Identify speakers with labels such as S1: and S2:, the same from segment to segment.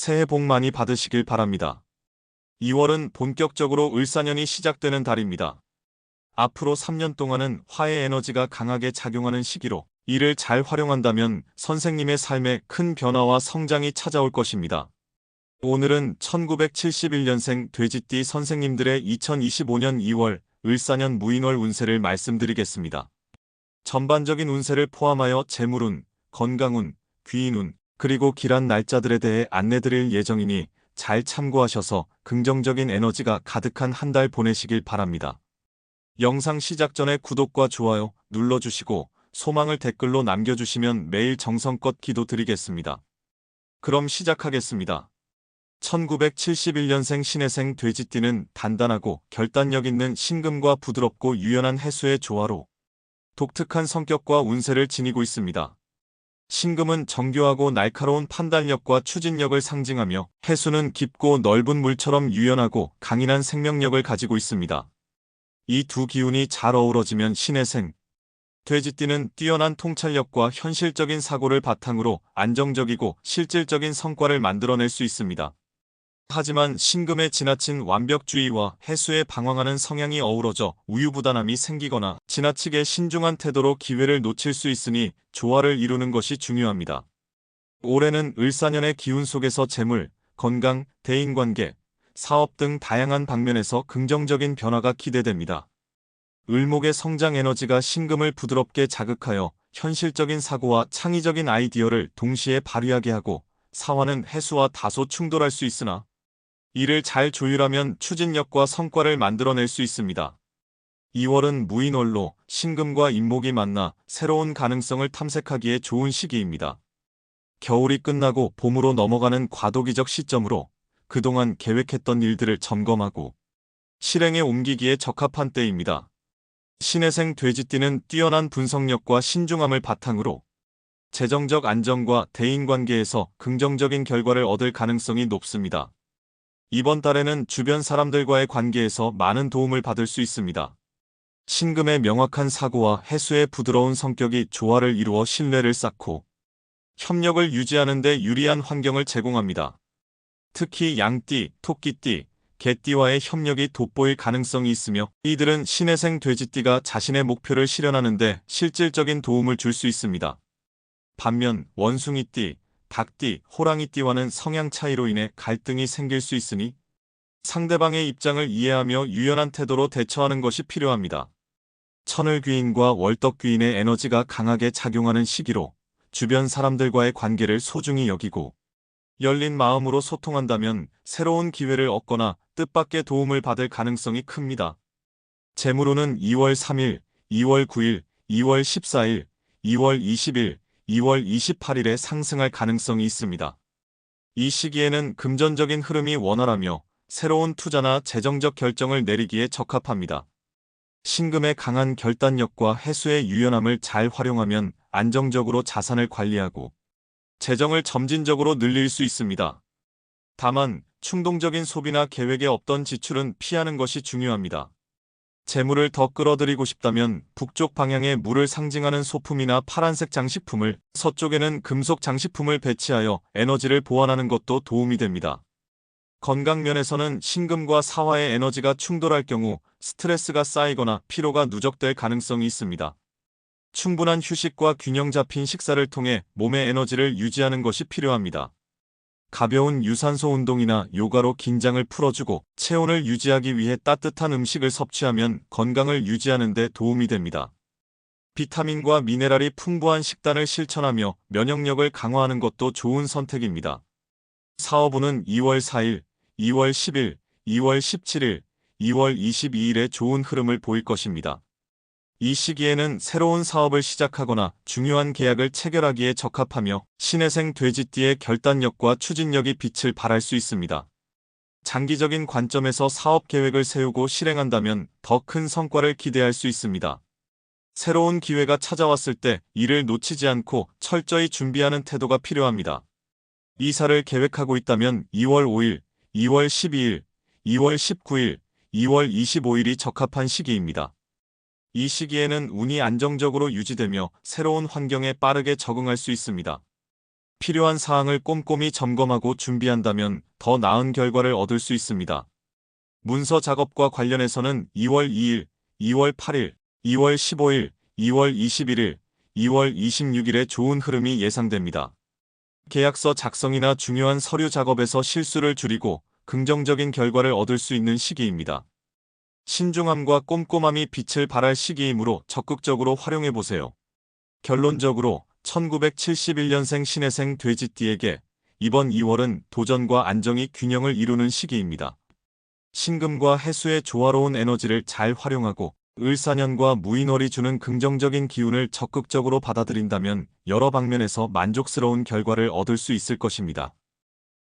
S1: 새해 복 많이 받으시길 바랍니다. 2월은 본격적으로 을사년이 시작되는 달입니다. 앞으로 3년 동안은 화의 에너지가 강하게 작용하는 시기로 이를 잘 활용한다면 선생님의 삶에 큰 변화와 성장이 찾아올 것입니다. 오늘은 1971년생 돼지띠 선생님들의 2025년 2월 을사년 무인월 운세를 말씀드리겠습니다. 전반적인 운세를 포함하여 재물운, 건강운, 귀인운, 그리고 길한 날짜들에 대해 안내드릴 예정이니 잘 참고하셔서 긍정적인 에너지가 가득한 한 달 보내시길 바랍니다. 영상 시작 전에 구독과 좋아요 눌러주시고 소망을 댓글로 남겨주시면 매일 정성껏 기도드리겠습니다. 그럼 시작하겠습니다. 1971년생 신해생 돼지띠는 단단하고 결단력 있는 신금과 부드럽고 유연한 해수의 조화로 독특한 성격과 운세를 지니고 있습니다. 신금은 정교하고 날카로운 판단력과 추진력을 상징하며 해수는 깊고 넓은 물처럼 유연하고 강인한 생명력을 가지고 있습니다. 이 두 기운이 잘 어우러지면 신해생, 돼지띠는 뛰어난 통찰력과 현실적인 사고를 바탕으로 안정적이고 실질적인 성과를 만들어낼 수 있습니다. 하지만 신금의 지나친 완벽주의와 해수에 방황하는 성향이 어우러져 우유부단함이 생기거나 지나치게 신중한 태도로 기회를 놓칠 수 있으니 조화를 이루는 것이 중요합니다. 올해는 을사년의 기운 속에서 재물, 건강, 대인관계, 사업 등 다양한 방면에서 긍정적인 변화가 기대됩니다. 을목의 성장 에너지가 신금을 부드럽게 자극하여 현실적인 사고와 창의적인 아이디어를 동시에 발휘하게 하고 사화는 해수와 다소 충돌할 수 있으나 이를 잘 조율하면 추진력과 성과를 만들어낼 수 있습니다. 2월은 무인월로 신금과 인목이 만나 새로운 가능성을 탐색하기에 좋은 시기입니다. 겨울이 끝나고 봄으로 넘어가는 과도기적 시점으로 그동안 계획했던 일들을 점검하고 실행에 옮기기에 적합한 때입니다. 신해생 돼지띠는 뛰어난 분석력과 신중함을 바탕으로 재정적 안정과 대인관계에서 긍정적인 결과를 얻을 가능성이 높습니다. 이번 달에는 주변 사람들과의 관계에서 많은 도움을 받을 수 있습니다. 신금의 명확한 사고와 해수의 부드러운 성격이 조화를 이루어 신뢰를 쌓고 협력을 유지하는 데 유리한 환경을 제공합니다. 특히 양띠, 토끼띠, 개띠와의 협력이 돋보일 가능성이 있으며 이들은 신해생 돼지띠가 자신의 목표를 실현하는데 실질적인 도움을 줄 수 있습니다. 반면 원숭이띠, 닭띠, 호랑이띠와는 성향 차이로 인해 갈등이 생길 수 있으니 상대방의 입장을 이해하며 유연한 태도로 대처하는 것이 필요합니다. 천을귀인과 월덕귀인의 에너지가 강하게 작용하는 시기로 주변 사람들과의 관계를 소중히 여기고 열린 마음으로 소통한다면 새로운 기회를 얻거나 뜻밖의 도움을 받을 가능성이 큽니다. 재물로는 2월 3일, 2월 9일, 2월 14일, 2월 20일, 2월 28일에 상승할 가능성이 있습니다. 이 시기에는 금전적인 흐름이 원활하며 새로운 투자나 재정적 결정을 내리기에 적합합니다. 신금의 강한 결단력과 해수의 유연함을 잘 활용하면 안정적으로 자산을 관리하고 재정을 점진적으로 늘릴 수 있습니다. 다만 충동적인 소비나 계획에 없던 지출은 피하는 것이 중요합니다. 재물을 더 끌어들이고 싶다면 북쪽 방향에 물을 상징하는 소품이나 파란색 장식품을, 서쪽에는 금속 장식품을 배치하여 에너지를 보완하는 것도 도움이 됩니다. 건강 면에서는 신금과 사화의 에너지가 충돌할 경우 스트레스가 쌓이거나 피로가 누적될 가능성이 있습니다. 충분한 휴식과 균형 잡힌 식사를 통해 몸의 에너지를 유지하는 것이 필요합니다. 가벼운 유산소 운동이나 요가로 긴장을 풀어주고 체온을 유지하기 위해 따뜻한 음식을 섭취하면 건강을 유지하는 데 도움이 됩니다. 비타민과 미네랄이 풍부한 식단을 실천하며 면역력을 강화하는 것도 좋은 선택입니다. 사업부는 2월 4일, 2월 10일, 2월 17일, 2월 22일에 좋은 흐름을 보일 것입니다. 이 시기에는 새로운 사업을 시작하거나 중요한 계약을 체결하기에 적합하며 신해생 돼지띠의 결단력과 추진력이 빛을 발할 수 있습니다. 장기적인 관점에서 사업 계획을 세우고 실행한다면 더 큰 성과를 기대할 수 있습니다. 새로운 기회가 찾아왔을 때 이를 놓치지 않고 철저히 준비하는 태도가 필요합니다. 이사를 계획하고 있다면 2월 5일, 2월 12일, 2월 19일, 2월 25일이 적합한 시기입니다. 이 시기에는 운이 안정적으로 유지되며 새로운 환경에 빠르게 적응할 수 있습니다. 필요한 사항을 꼼꼼히 점검하고 준비한다면 더 나은 결과를 얻을 수 있습니다. 문서 작업과 관련해서는 2월 2일, 2월 8일, 2월 15일, 2월 21일, 2월 26일에 좋은 흐름이 예상됩니다. 계약서 작성이나 중요한 서류 작업에서 실수를 줄이고 긍정적인 결과를 얻을 수 있는 시기입니다. 신중함과 꼼꼼함이 빛을 발할 시기이므로 적극적으로 활용해 보세요. 결론적으로 1971년생 신혜생 돼지띠에게 이번 2월은 도전과 안정이 균형을 이루는 시기입니다. 신금과 해수의 조화로운 에너지를 잘 활용하고 을사년과 무인월이 주는 긍정적인 기운을 적극적으로 받아들인다면 여러 방면에서 만족스러운 결과를 얻을 수 있을 것입니다.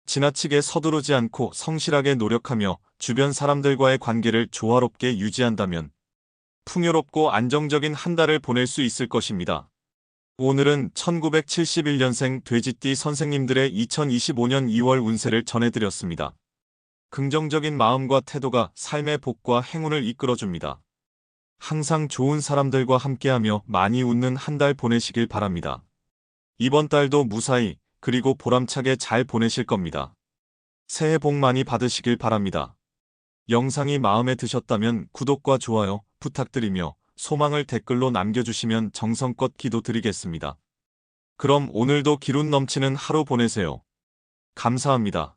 S1: 지나치게 서두르지 않고 성실하게 노력하며 주변 사람들과의 관계를 조화롭게 유지한다면 풍요롭고 안정적인 한 달을 보낼 수 있을 것입니다. 오늘은 1971년생 돼지띠 선생님들의 2025년 2월 운세를 전해드렸습니다. 긍정적인 마음과 태도가 삶의 복과 행운을 이끌어줍니다. 항상 좋은 사람들과 함께하며 많이 웃는 한 달 보내시길 바랍니다. 이번 달도 무사히 그리고 보람차게 잘 보내실 겁니다. 새해 복 많이 받으시길 바랍니다. 영상이 마음에 드셨다면 구독과 좋아요 부탁드리며 소망을 댓글로 남겨주시면 정성껏 기도드리겠습니다. 그럼 오늘도 기운 넘치는 하루 보내세요. 감사합니다.